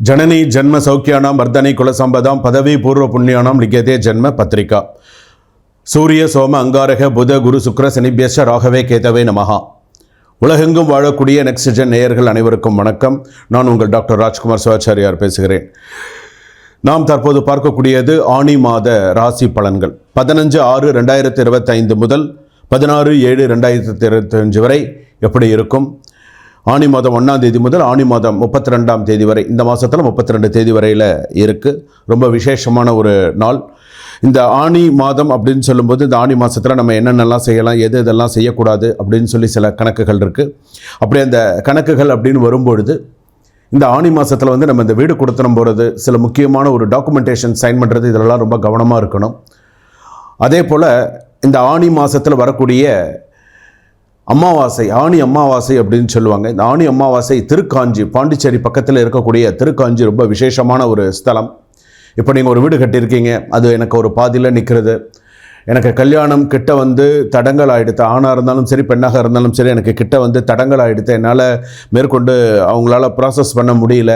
ஜனனி ஜென்ம சௌக்கியானாம் வர்தனை குலசம்பதாம் பதவி பூர்வ புண்ணியானாம் லிகதே ஜென்ம பத்திரிகா. சூரிய சோம அங்காரக புத குரு சுக்ர சனிபியஷ ராகவே கேதவே நமகா உலகெங்கும் வாழக்கூடிய நெக்ஸ்ட்ஜன் நேயர்கள் அனைவருக்கும் வணக்கம். நான் உங்கள் டாக்டர் ராஜ்குமார் சிவாச்சாரியார் பேசுகிறேன். நாம் தற்போது பார்க்கக்கூடியது ஆணி மாத ராசி பலன்கள். பதினஞ்சு ஆறு ரெண்டாயிரத்தி இருபத்தைந்து முதல் பதினாறு ஏழு ரெண்டாயிரத்தி இருபத்தஞ்சு வரை எப்படி இருக்கும்? ஆணி மாதம் ஒன்றாம் தேதி முதல் ஆணி மாதம் முப்பத்தி ரெண்டாம் தேதி வரை இந்த மாதத்தில் முப்பத்தி ரெண்டு தேதி வரையில் இருக்குது ரொம்ப விசேஷமான ஒரு நாள். இந்த ஆணி மாதம் அப்படின்னு சொல்லும்போது இந்த ஆணி மாதத்தில் நம்ம என்னென்னலாம் செய்யலாம் எது இதெல்லாம் செய்யக்கூடாது அப்படின்னு சொல்லி சில கணக்குகள் இருக்குது அப்படி அந்த கணக்குகள் அப்படின்னு வரும்பொழுது இந்த ஆணி மாதத்தில் வந்து நம்ம இந்த வீடு கொடுத்தனம் போகிறது சில முக்கியமான ஒரு டாக்குமெண்டேஷன் சைன் பண்ணுறது இதெல்லாம் ரொம்ப கவனமாக இருக்கணும். அதே போல் இந்த ஆணி மாதத்தில் வரக்கூடிய அமாவாசை ஆணி அமாவாசை அப்படின்னு சொல்லுவாங்க. இந்த ஆணி அமாவாசை திருக்காஞ்சி பாண்டிச்சேரி பக்கத்தில் இருக்கக்கூடிய திருக்காஞ்சி ரொம்ப விசேஷமான ஒரு ஸ்தலம். இப்போ நீங்கள் ஒரு வீடு கட்டியிருக்கீங்க அது எனக்கு ஒரு பாதியில் நிற்கிறது எனக்கு கல்யாணம் கிட்ட வந்து தடங்கள் ஆகிடுத்து ஆணாக இருந்தாலும் சரி பெண்ணாக இருந்தாலும் சரி எனக்கு கிட்ட வந்து தடங்கள் ஆகிடுத்து என்னால் மேற்கொண்டு அவங்களால ப்ராசஸ் பண்ண முடியல.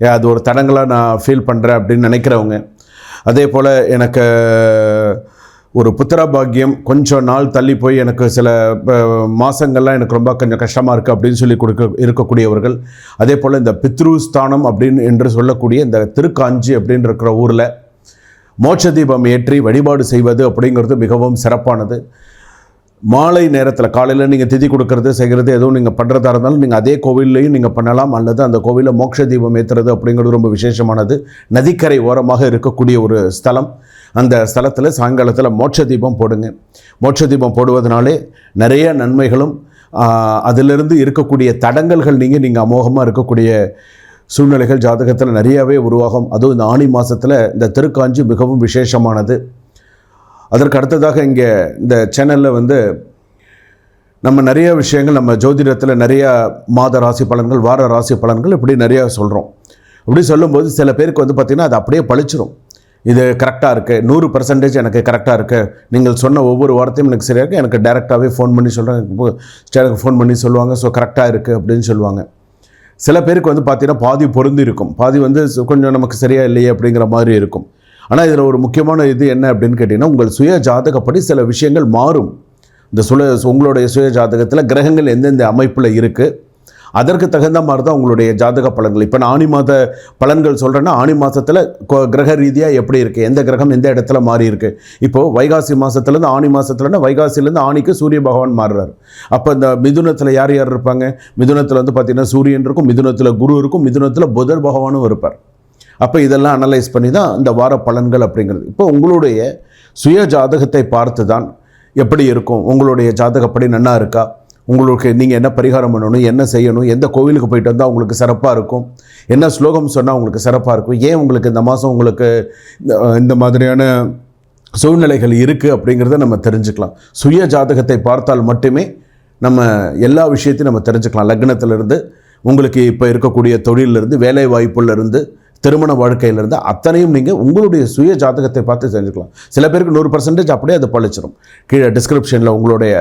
அது ஒரு தடங்களாக நான் ஃபீல் பண்ணுறேன் அப்படின்னு நினைக்கிறவங்க. அதே போல் எனக்கு ஒரு புத்திர பாக்கியம் கொஞ்சம் நாள் தள்ளி போய் எனக்கு சில மாதங்கள்லாம் எனக்கு ரொம்ப கொஞ்சம் கஷ்டமாக இருக்குது அப்படின்னு சொல்லி கொடுக்க இருக்கக்கூடியவர்கள் அதே போல் இந்த பித்ரு ஸ்தானம் அப்படின்னு என்று சொல்லக்கூடிய இந்த திருக்காஞ்சி அப்படின்னு இருக்கிற ஊரில் மோட்ச தீபம் ஏற்றி வழிபாடு செய்வது அப்படிங்கிறது மிகவும் சிறப்பானது. மாலை நேரத்தில் காலையில் நீங்கள் திதி கொடுக்கறது செய்கிறது எதுவும் நீங்கள் பண்ணுறதா இருந்தாலும் நீங்கள் அதே கோவில்லையும் நீங்கள் பண்ணலாம். அல்லது அந்த கோவிலில் மோட்ச தீபம் ஏற்றுறது அப்படிங்கிறது ரொம்ப விசேஷமானது. நதிக்கரை ஓரமாக இருக்கக்கூடிய ஒரு ஸ்தலம். அந்த ஸ்தலத்தில் சாயங்காலத்தில் மோட்ச தீபம் போடுங்க. மோட்ச தீபம் போடுவதனாலே நிறைய நன்மைகளும் அதிலிருந்து இருக்கக்கூடிய தடங்கல்கள் நீங்கள் நீங்கள் அமோகமாக இருக்கக்கூடிய சூழ்நிலைகள் ஜாதகத்தில் நிறையாவே உருவாகும். அதுவும் இந்த ஆணி மாதத்தில் இந்த திருக்காஞ்சி மிகவும் விசேஷமானது. அதற்கு அடுத்ததாக இங்கே இந்த சேனலில் வந்து நம்ம நிறைய விஷயங்கள் நம்ம ஜோதிடத்தில் நிறையா மாத ராசி பலன்கள் வார ராசி பலன்கள் இப்படி நிறையா சொல்கிறோம் இப்படி சொல்லும்போது சில பேருக்கு வந்து பார்த்திங்கன்னா அது அப்படியே பழிச்சிரும் இது கரெக்டாக இருக்குது நூறு பர்சன்டேஜ் எனக்கு கரெக்டாக இருக்குது நீங்கள் சொன்ன ஒவ்வொரு வார்த்தையும் எனக்கு சரியாக இருக்குது எனக்கு டேரெக்டாகவே ஃபோன் பண்ணி சொல்கிறாங்க எனக்கு ஃபோன் பண்ணி சொல்லுவாங்க. ஸோ கரெக்டாக இருக்குது அப்படின்னு சொல்லுவாங்க. சில பேருக்கு வந்து பார்த்தீங்கன்னா பாதி பொருந்திருக்கும் பாதி வந்து கொஞ்சம் நமக்கு சரியாக இல்லையே அப்படிங்கிற மாதிரி இருக்கும். ஆனால் இதில் ஒரு முக்கியமான இது என்ன அப்படின்னு கேட்டிங்கன்னா உங்கள் சுய ஜாதகப்படி சில விஷயங்கள் மாறும். இந்த சுல உங்களுடைய சுய ஜாதகத்தில் கிரகங்கள் எந்தெந்த அமைப்பில் இருக்குது அதற்கு தகுந்த மாதிரி தான் உங்களுடைய ஜாதக பலன்கள். இப்போ நான் ஆணி மாத பலன்கள் சொல்கிறேன்னா ஆணி மாதத்தில் கிரக ரீதியாக எப்படி இருக்குது எந்த கிரகம் எந்த இடத்துல மாறி இருக்குது இப்போது வைகாசி மாதத்துலேருந்து ஆணி மாதத்துலன்னா வைகாசிலேருந்து ஆணிக்கு சூரிய பகவான் மாறுறாரு. அப்போ இந்த மிதுனத்தில் யார் யார் இருப்பாங்க? மிதுனத்தில் வந்து பார்த்திங்கன்னா சூரியன் இருக்கும் மிதுனத்தில் குரு இருக்கும் மிதுனத்தில் புதர் பகவானும் இருப்பார். அப்போ இதெல்லாம் அனலைஸ் பண்ணி தான் இந்த வார பலன்கள் அப்படிங்கிறது. இப்போ உங்களுடைய சுய ஜாதகத்தை பார்த்து தான் எப்படி இருக்கும்? உங்களுடைய ஜாதகப்படி நன்னா இருக்கா? உங்களுக்கு நீங்கள் என்ன பரிகாரம் பண்ணணும் என்ன செய்யணும் எந்த கோவிலுக்கு போயிட்டு வந்தால் உங்களுக்கு சிறப்பாக இருக்கும் என்ன ஸ்லோகம் சொன்னால் உங்களுக்கு சிறப்பாக இருக்கும் ஏன் உங்களுக்கு இந்த மாதம் உங்களுக்கு இந்த- இந்த மாதிரியான சூழ்நிலைகள் இருக்குது அப்படிங்கிறத நம்ம தெரிஞ்சுக்கலாம். சுய ஜாதகத்தை பார்த்தால் மட்டுமே நம்ம எல்லா விஷயத்தையும் நம்ம தெரிஞ்சுக்கலாம். லக்னத்திலிருந்து உங்களுக்கு இப்போ இருக்கக்கூடிய தொழிலிருந்து வேலை வாய்ப்புலேருந்து திருமண வாழ்க்கையிலிருந்து அத்தனையும் நீங்கள் உங்களுடைய சுய ஜாதகத்தை பார்த்து செஞ்சுக்கலாம் சில பேருக்கு நூறு பர்சன்டேஜ் அப்படியே அது பழிச்சிடும் கீழே டிஸ்கிரிப்ஷனில் உங்களுடைய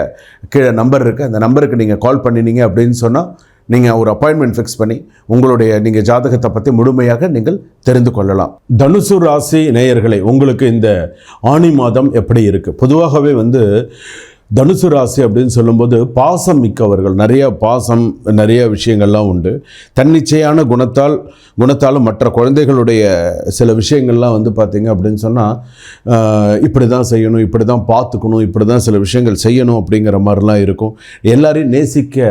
கீழே நம்பர் இருக்குது அந்த நம்பருக்கு நீங்கள் கால் பண்ணினீங்க அப்படின்னு சொன்னால் நீங்கள் ஒரு அப்பாயின்மெண்ட் ஃபிக்ஸ் பண்ணி உங்களுடைய நீங்கள் ஜாதகத்தை பற்றி முழுமையாக நீங்கள் தெரிந்து கொள்ளலாம். தனுசு ராசி நேயர்களை உங்களுக்கு இந்த ஆணி மாதம் எப்படி இருக்குது பொதுவாகவே வந்து தனுசு ராசி அப்படின்னு சொல்லும்போது பாசம் மிக்கவர்கள். நிறைய பாசம் நிறைய விஷயங்கள்லாம் உண்டு. தன்னிச்சையான குணத்தால் குணத்தாலும் மற்ற குழந்தைகளுடைய சில விஷயங்கள்லாம் வந்து பார்த்திங்க அப்படின்னு சொன்னால் இப்படி தான் செய்யணும் இப்படி தான் பார்த்துக்கணும் இப்படி தான் சில விஷயங்கள் செய்யணும் அப்படிங்கிற மாதிரிலாம் இருக்கும். எல்லாரையும் நேசிக்க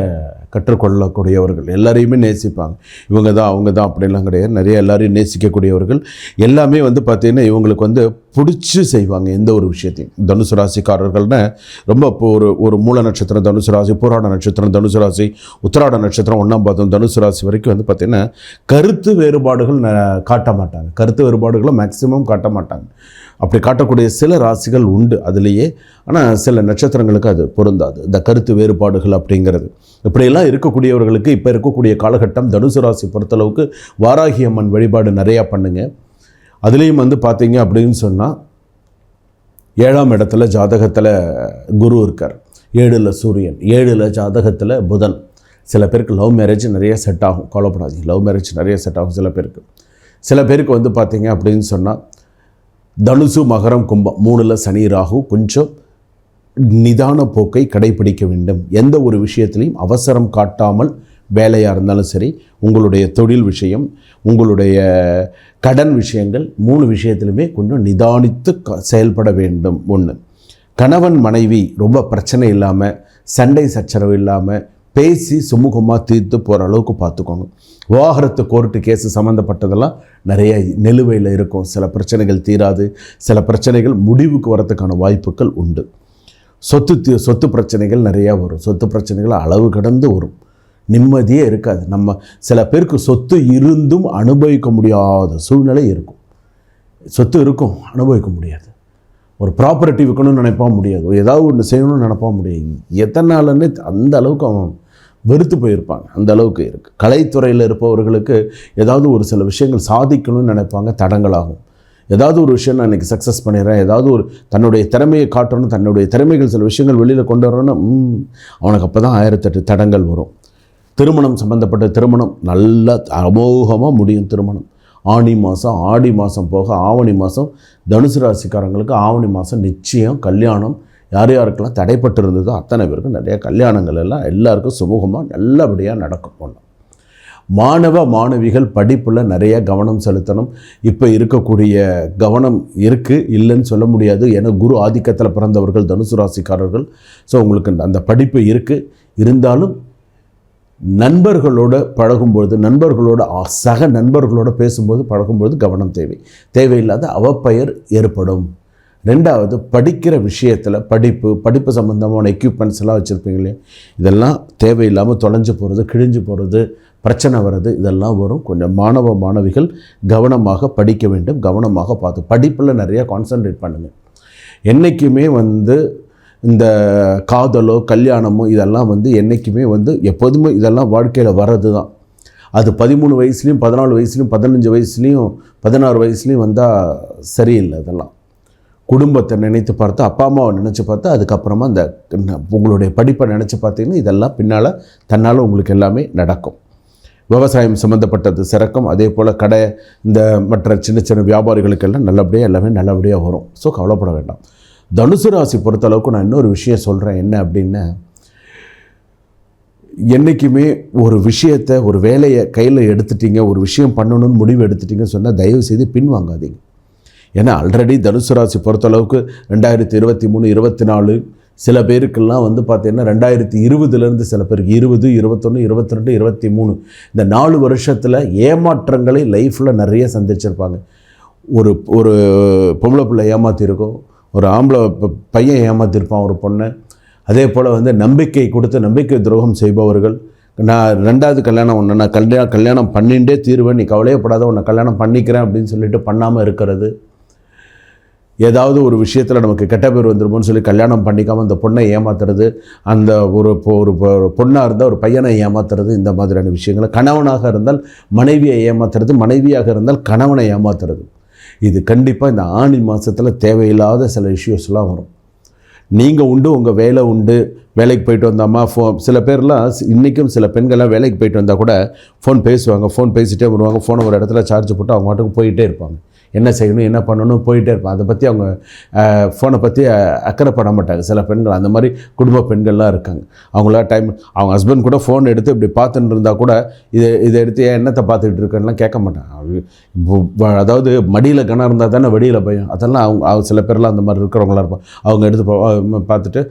கற்றுக்கொள்ளக்கூடியவர்கள். எல்லாரையுமே நேசிப்பாங்க. இவங்க தான் அவங்க தான் அப்படிலாம் கிடையாது. நிறைய எல்லாரையும் நேசிக்கக்கூடியவர்கள். எல்லாமே வந்து பார்த்திங்கன்னா இவங்களுக்கு வந்து பிடிச்சி செய்வாங்க எந்த ஒரு விஷயத்தையும். தனுசு ராசிக்காரர்கள்னு ரொம்ப இப்போ ஒரு ஒரு மூல நட்சத்திரம் தனுசு ராசி பூராட நட்சத்திரம் தனுசு ராசி உத்திராட நட்சத்திரம் ஒன்றாம் பாதம் தனுசு ராசி வரைக்கும் வந்து பார்த்திங்கன்னா கருத்து வேறுபாடுகள் காட்ட மாட்டாங்க. கருத்து வேறுபாடுகளை மேக்சிமம் காட்ட மாட்டாங்க. அப்படி காட்டக்கூடிய சில ராசிகள் உண்டு அதுலேயே. ஆனால் சில நட்சத்திரங்களுக்கு அது பொருந்தாது. இந்த கருத்து வேறுபாடுகள் அப்படிங்கிறது. இப்படியெல்லாம் இருக்கக்கூடியவர்களுக்கு இப்போ இருக்கக்கூடிய காலகட்டம் தனுசு ராசி பொறுத்தளவுக்கு வாராகி அம்மன் வழிபாடு நிறையா பண்ணுங்க. அதுலேயும் வந்து பார்த்தீங்க அப்படின்னு சொன்னால் ஏழாம் இடத்துல ஜாதகத்தில் குரு இருக்கார். ஏழில் சூரியன் ஏழில் ஜாதகத்தில் புதன். சில பேருக்கு லவ் மேரேஜ் நிறைய செட் ஆகும். கவலைப்படாதீங்க. லவ் மேரேஜ் நிறைய செட் ஆகும் சில பேருக்கு. சில பேருக்கு வந்து பார்த்தீங்க அப்படின்னு சொன்னால் தனுசு மகரம் கும்பம் மூணில் சனி ராகு கொஞ்சம் நிதான போக்கை கடைபிடிக்க வேண்டும். எந்த ஒரு விஷயத்திலையும் அவசரம் காட்டாமல் வேலையாக இருந்தாலும் சரி உங்களுடைய தொழில் விஷயம் உங்களுடைய கடன் விஷயங்கள் மூணு விஷயத்திலுமே கொஞ்சம் நிதானித்து க- செயல்பட வேண்டும். ஒன்று கணவன் மனைவி ரொம்ப பிரச்சனை இல்லாமல் சண்டை சச்சரவு இல்லாமல் பேசி சுமூகமாக தீர்த்து போகிற அளவுக்கு பார்த்துக்கோங்க. விவாகரத்து கோர்ட்டு கேஸு சம்மந்தப்பட்டதெல்லாம் நிறைய நிலுவையில் இருக்கும். சில பிரச்சனைகள் தீராது. சில பிரச்சனைகள் முடிவுக்கு வரத்துக்கான வாய்ப்புகள் உண்டு. சொத்து சொத்து பிரச்சனைகள் நிறையா வரும். சொத்து பிரச்சனைகள் அளவு கடந்து வரும். நிம்மதியே இருக்காது. நம்ம சில பேருக்கு சொத்து இருந்தும் அனுபவிக்க முடியாத சூழ்நிலை இருக்கும். சொத்து இருக்கும் அனுபவிக்க முடியாது. ஒரு ப்ராப்பர்ட்டி விற்கணும்னு நினைப்பா முடியாது. ஏதாவது ஒன்று செய்யணும்னு நினைப்பா முடியாது. எத்தனை நாளுன்னு அந்த அளவுக்கு அவன் வெறுத்து போயிருப்பாங்க. அந்த அளவுக்கு இருக்குது கலைத்துறையில் இருப்பவர்களுக்கு ஏதாவது ஒரு சில விஷயங்கள் சாதிக்கணும்னு நினைப்பாங்க தடங்களாகும். ஏதாவது ஒரு விஷயம் நான் இன்றைக்கி சக்ஸஸ் பண்ணிடுறேன் ஏதாவது ஒரு தன்னுடைய திறமையை காட்டணும் தன்னுடைய திறமைகள் சில விஷயங்கள் வெளியில் கொண்டு வரணும்னா ம், அவனுக்கு அப்போ தான் ஆயிரத்தெட்டு தடங்கள் வரும். திருமணம் சம்பந்தப்பட்ட திருமணம் நல்ல அமோகமாக முடியும் திருமணம். ஆனி மாதம் ஆடி மாதம் போக ஆவணி மாதம் தனுசு ராசிக்காரங்களுக்கு ஆவணி மாதம் நிச்சயம் கல்யாணம் யார் யாருக்கெல்லாம் தடைப்பட்டு இருந்ததோ அத்தனை பேருக்கும் நிறைய கல்யாணங்கள் எல்லாம் எல்லாருக்கும் சுமூகமாக நல்லபடியாக நடக்கும் ஒன்று மாணவ மாணவிகள் படிப்பில் நிறைய கவனம் செலுத்தணும். இப்போ இருக்கக்கூடிய கவனம் இருக்குது இல்லைன்னு சொல்ல முடியாது. ஏன்னா குரு ஆதிக்கத்தில் பிறந்தவர்கள் தனுசு ராசிக்காரர்கள். ஸோ உங்களுக்கு அந்த படிப்பு இருக்குது இருந்தாலும் நண்பர்களோட பழகும்பொழுது நண்பர்களோட சக நண்பர்களோட பேசும்போது பழகும்பொழுது கவனம் தேவை. தேவையில்லாத அவப்பெயர் ஏற்படும். ரெண்டாவது படிக்கிற விஷயத்தில் படிப்பு படிப்பு சம்மந்தமான எக்யூப்மெண்ட்ஸ் எல்லாம் வச்சுருப்பீங்க இல்லையா? இதெல்லாம் தேவையில்லாமல் தொலைஞ்சு போகிறது கிழிஞ்சு போகிறது பிரச்சனை வர்றது இதெல்லாம் வரும். கொஞ்சம் மாணவ மாணவிகள் கவனமாக படிக்க வேண்டும் கவனமாக பார்த்து. படிப்பில் நிறையா கான்சன்ட்ரேட் பண்ணுங்கள் என்றைக்குமே வந்து இந்த காதலோ கல்யாணமோ இதெல்லாம் வந்து என்றைக்குமே வந்து எப்போதுமே இதெல்லாம் வாழ்க்கையில் வர்றது தான் அது பதிமூணு வயசுலேயும் பதினாலு வயசுலேயும் பதினஞ்சு வயசுலேயும் பதினாறு வயசுலேயும் வந்தால் சரியில்லை இதெல்லாம் குடும்பத்தை நினைத்து பார்த்து அப்பா அம்மாவை நினச்சி பார்த்து அதுக்கப்புறமா அந்த உங்களுடைய படிப்பை நினச்சி பார்த்தீங்கன்னா இதெல்லாம் பின்னால் தன்னால் உங்களுக்கு எல்லாமே நடக்கும். விவசாயம் சம்மந்தப்பட்டது சிறக்கும். அதே போல் கடை இந்த மற்ற சின்ன சின்ன வியாபாரிகளுக்கெல்லாம் நல்லபடியாக எல்லாமே நல்லபடியாக வரும். ஸோ கவலைப்பட வேண்டாம். தனுசு ராசி பொறுத்தளவுக்கு நான் இன்னொரு விஷயம் சொல்கிறேன் என்ன அப்படின்னா என்றைக்குமே ஒரு விஷயத்தை ஒரு வேலையை கையில் எடுத்துட்டீங்க ஒரு விஷயம் பண்ணணும்னு முடிவு எடுத்துட்டீங்கன்னு சொன்னால் தயவு செய்து பின்வாங்காதீங்க. ஏன்னா ஆல்ரெடி தனுசு ராசி பொறுத்தளவுக்கு ரெண்டாயிரத்தி இருபத்தி மூணு இருபத்தி நாலு சில பேருக்கெல்லாம் வந்து பார்த்தீங்கன்னா ரெண்டாயிரத்தி இருபதுலேருந்து சில பேருக்கு இருபது இருபத்தொன்று இருபத்தி ரெண்டு இருபத்தி மூணு. இந்த நாலு வருஷத்தில் ஏமாற்றங்களை லைஃப்பில் நிறைய சந்திச்சிருப்பாங்க. ஒரு ஒரு பொம்பளை பிள்ளை ஏமாற்றிருக்கோம் ஒரு ஆம்பளை பையன் ஏமாற்றிருப்பான் ஒரு பொண்ணை. அதே போல் வந்து நம்பிக்கை கொடுத்து நம்பிக்கை துரோகம் செய்பவர்கள். நான் ரெண்டாவது கல்யாணம் ஒன்று நான் கல்யாணம் கல்யாணம் பண்ணிகிட்டே தீருவேன் நீ கவலையப்படாத உன்னை கல்யாணம் பண்ணிக்கிறேன் அப்படின்னு சொல்லிட்டு பண்ணாமல் இருக்கிறது. ஏதாவது ஒரு விஷயத்தில் நமக்கு கெட்ட பேர் வந்துருமோன்னு சொல்லி கல்யாணம் பண்ணிக்காமல் அந்த பொண்ணை ஏமாத்துறது அந்த ஒரு ஒரு பொ- பொண்ணாக இருந்தால் ஒரு பையனை ஏமாத்துறது இந்த மாதிரியான விஷயங்களை கணவனாக இருந்தால் மனைவியை ஏமாத்துறது மனைவியாக இருந்தால் கணவனை ஏமாத்துறது. இது கண்டிப்பாக இந்த ஆணி மாதத்தில் தேவையில்லாத சில இஷ்யூஸ்லாம் வரும். நீங்கள் உண்டு உங்கள் வேலை உண்டு வேலைக்கு போயிட்டு வந்தாமா ஃபோ சில பேர்லாம் இன்றைக்கும் சில பெண்கள்லாம் வேலைக்கு போயிட்டு வந்தால் கூட ஃபோன் பேசுவாங்க ஃபோன் பேசிகிட்டே வருவாங்க ஃபோனை ஒரு இடத்துல சார்ஜ் போட்டு அவங்க மாட்டுக்கு போயிட்டே இருப்பாங்க. என்ன செய்யணும் என்ன பண்ணணும் போயிட்டே இருப்பாங்க அதை பற்றி அவங்க ஃபோனை பற்றி அக்கறைப்பட மாட்டாங்க. சில பெண்கள் அந்த மாதிரி குடும்ப பெண்கள்லாம் இருக்காங்க. அவங்களா டைம் அவங்க ஹஸ்பண்ட் கூட ஃபோன் எடுத்து இப்படி பார்த்துட்டு இருந்தால் கூட இதை இதை எடுத்து ஏன் என்னத்தை பார்த்துக்கிட்டு இருக்கேன்லாம் கேட்க மாட்டாங்க. அதாவது மடியில் கணம் இருந்தால் தானே வெளியில் பயம். அதெல்லாம் அவங்க அவங்க சில பேர்லாம் அந்த மாதிரி இருக்கிறவங்களா இருப்பாங்க. அவங்க எடுத்து பார்த்துட்டு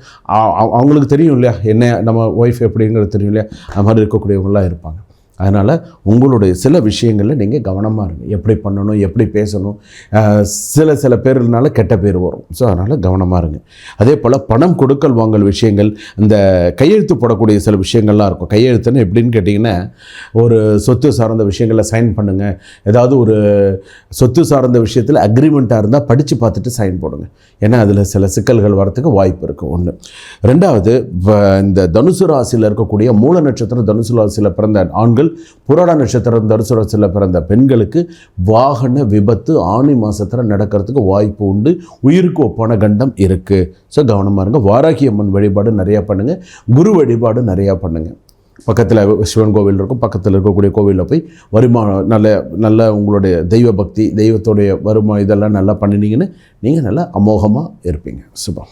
அவங்களுக்கு தெரியும் இல்லையா? என்ன நம்ம ஒய்ஃப் எப்படிங்கிறது தெரியும் இல்லையா? அது மாதிரி இருக்கக்கூடியவங்களாம் இருப்பாங்க. அதனால் உங்களுடைய சில விஷயங்களில் நீங்கள் கவனமாக இருங்க. எப்படி பண்ணணும் எப்படி பேசணும் சில சில பேர்னால கெட்ட பேர் வரும். ஸோ அதனால் கவனமாக இருங்க. அதே போல் பணம் கொடுக்கல் வாங்கல் விஷயங்கள் இந்த கையெழுத்து போடக்கூடிய சில விஷயங்கள்லாம் இருக்கும். கையெழுத்துன்னு எப்படின்னு கேட்டிங்கன்னா ஒரு சொத்து சார்ந்த விஷயங்களில் சைன் பண்ணுங்கள் ஏதாவது ஒரு சொத்து சார்ந்த விஷயத்தில் அக்ரிமெண்ட்டாக இருந்தால் படித்து பார்த்துட்டு சைன் போடுங்க. ஏன்னா அதில் சில சிக்கல்கள் வரத்துக்கு வாய்ப்பு இருக்குது ஒன்று ரெண்டாவது வ- இந்த தனுசு ராசியில் இருக்கக்கூடிய மூல நட்சத்திரம் தனுசு ராசியில் பிறந்த ஆண்கள் புராட நட்சத்திரம் தனுசு பிறந்த பெண்களுக்கு வாகன விபத்து ஆணி மாதத்தில் நடக்கிறதுக்கு வாய்ப்பு உண்டு. உயிருக்கு ஒப்பான கண்டம் இருக்குது ஸோ கவனமாக இருங்க. வாராகி அம்மன் வழிபாடு நிறையா பண்ணுங்கள் குரு வழிபாடு நிறையா பண்ணுங்கள் பக்கத்தில் சிவன் கோவில் இருக்கும். பக்கத்தில் இருக்கக்கூடிய கோவிலில் போய் வருமானம் நல்ல நல்ல உங்களுடைய தெய்வ பக்தி தெய்வத்துடைய வருமா இதெல்லாம் நல்லா பண்ணினீங்கன்னு நீங்கள் நல்லா அமோகமாக இருப்பீங்க. சுபம்.